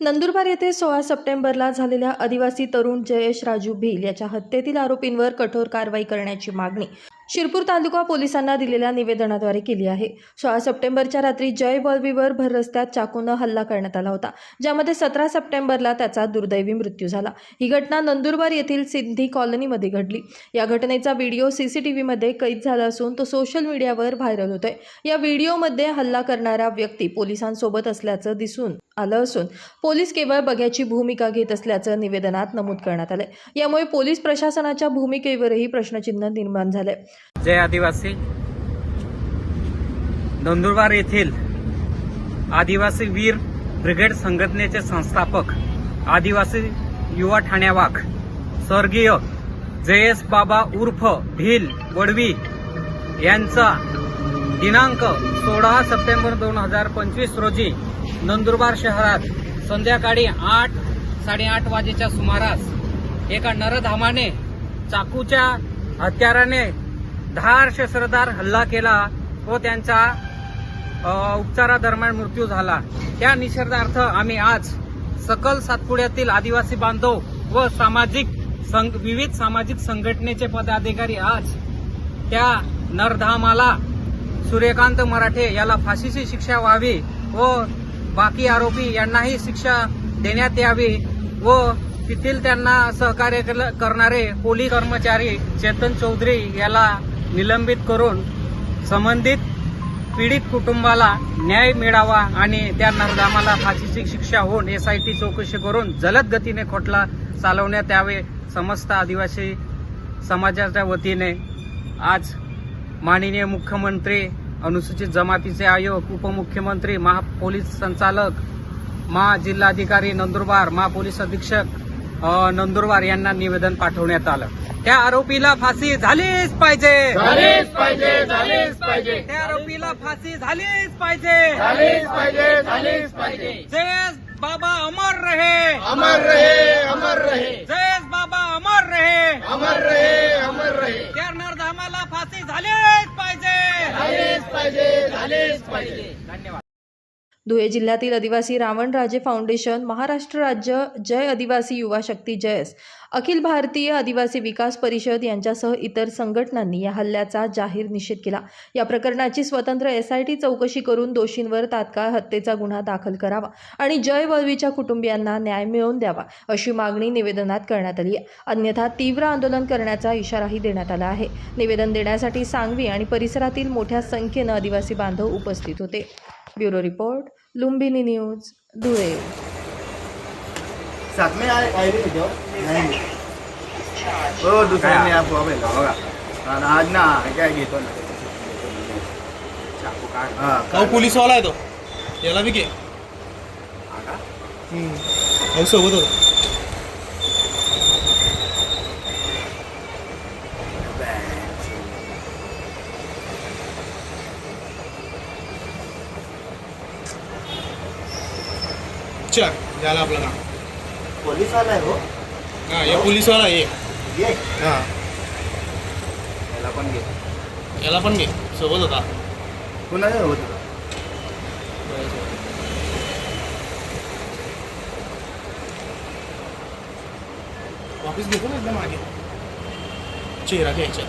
नंदुरबार येथे सोळा सप्टेंबरला झालेल्या आदिवासी तरुण जयेश राजू भिल याच्या हत्येतील आरोपींवर कठोर कारवाई करण्याची मागणी शिरपूर तालुका पोलिसांना दिलेल्या निवेदनाद्वारे केली आहे. सोळा सप्टेंबरच्या रात्री जय बळवीवर भर रस्त्यात चाकूनं हल्ला करण्यात आला होता ज्यामध्ये सतरा सप्टेंबरला त्याचा दुर्दैवी मृत्यू झाला. ही घटना नंदुरबार येथील सिद्धी कॉलनीमध्ये घडली. या घटनेचा व्हिडिओ सीसीटीव्हीमध्ये कैद झाला असून तो सोशल मीडियावर व्हायरल होतोय. या व्हिडिओमध्ये हल्ला करणारा व्यक्ती पोलिसांसोबत असल्याचं दिसून आलं असून पोलीस केवळ बघ्याची भूमिका घेत असल्याचं निवेदनात नमूद करण्यात आलंय. यामुळे पोलीस प्रशासनाच्या भूमिकेवरही प्रश्नचिन्ह निर्माण झालंय. जय आदिवासी. नंदुरबार येथील आदिवासी वीर ब्रिगेड संघटनेचे संस्थापक आदिवासी युवा ठाण्यावाघ स्वर्गीय जयेश बाबा उर्फ भिल वडवी यांचा दिनांक सोळा सप्टेंबर दोन हजार पंचवीस रोजी नंदुरबार शहरात संध्याकाळी आठ साडेआठ वाजेच्या सुमारास एका नरधामाने चाकूच्या हत्याराने धार शस्त्रधार हल्ला केला व त्यांचा उपचारादरम्यान मृत्यू झाला. त्या निषेधार्थ आम्ही आज सकल सातपुड्यातील आदिवासी बांधव व सामाजिक संघ विविध सामाजिक संघटनेचे पदाधिकारी आज त्या नरधामाला सूर्यकांत मराठे याला फाशीची शिक्षा व्हावी व बाकी आरोपी यांनाही शिक्षा देण्यात यावी व तेथील त्यांना सहकार्य करणारे पोलीस कर्मचारी चेतन चौधरी याला निलंबित करून संबंधित पीडित कुटुंबाला न्याय मिळावा आणि त्या नरधामाला फाशीची शिक्षा होऊन एस आय टी चौकशी करून जलद गतीने खोटला चालवण्यात यावे समस्त आदिवासी समाजाच्या वतीने. आज माननीय मुख्यमंत्री अनुसूचित जमातीचे आयोग उपमुख्यमंत्री महापोलीस संचालक महाजिल्हाधिकारी नंदुरबार महापोलीस अधीक्षक नंदुरबार यांना निवेदन पाठवण्यात आलं. त्या आरोपीला फाशी झालीच पाहिजे. झालीच पाहिजे झालीच पाहिजे. त्या आरोपीला फाशी झालीच पाहिजे. झालीच पाहिजे झालीच पाहिजे. जयेश बाबा अमर रहे. अमर रहे अमर रहे. जयेश बाबा अमर रहे. अमर रहे अमर रहे. त्या नरधामाला फाशी झालीच पाहिजे. झालीच पाहिजे झालीच पाहिजे. धन्यवाद. धुळे जिल्ह्यातील आदिवासी रावणराजे फाउंडेशन महाराष्ट्र राज्य जय आदिवासी युवा शक्ती जयस अखिल भारतीय आदिवासी विकास परिषद यांच्यासह इतर संघटनांनी या हल्ल्याचा जाहीर निषेध केला. या प्रकरणाची स्वतंत्र एस आय टी चौकशी करून दोषींवर तात्काळ हत्येचा गुन्हा दाखल करावा आणि जय वळवीच्या कुटुंबियांना न्याय मिळवून द्यावा अशी मागणी निवेदनात करण्यात आली आहे. अन्यथा तीव्र आंदोलन करण्याचा इशाराही देण्यात आला आहे. निवेदन देण्यासाठी सांगवी आणि परिसरातील मोठ्या संख्येनं आदिवासी बांधव उपस्थित होते. Bureau report Lumbini news Dhule साथ में आए आए भी जो नहीं ओ दुसरे में आप हो गए होगा आणि आज ना काय घेतो ना हा अहो पोलीसवाला आहे तो याला बी घे हम्म. अहो सोबत होतो चल झालं आपलं काम पोलीस वाला आहे हो. हा हे पोलीसवाला आहे. ये. हा. याला पण घे. याला पण घे सोबत होता. कुणाला होत? वापिस घेतो ना एकदम मागे. चेहरा घ्यायचा.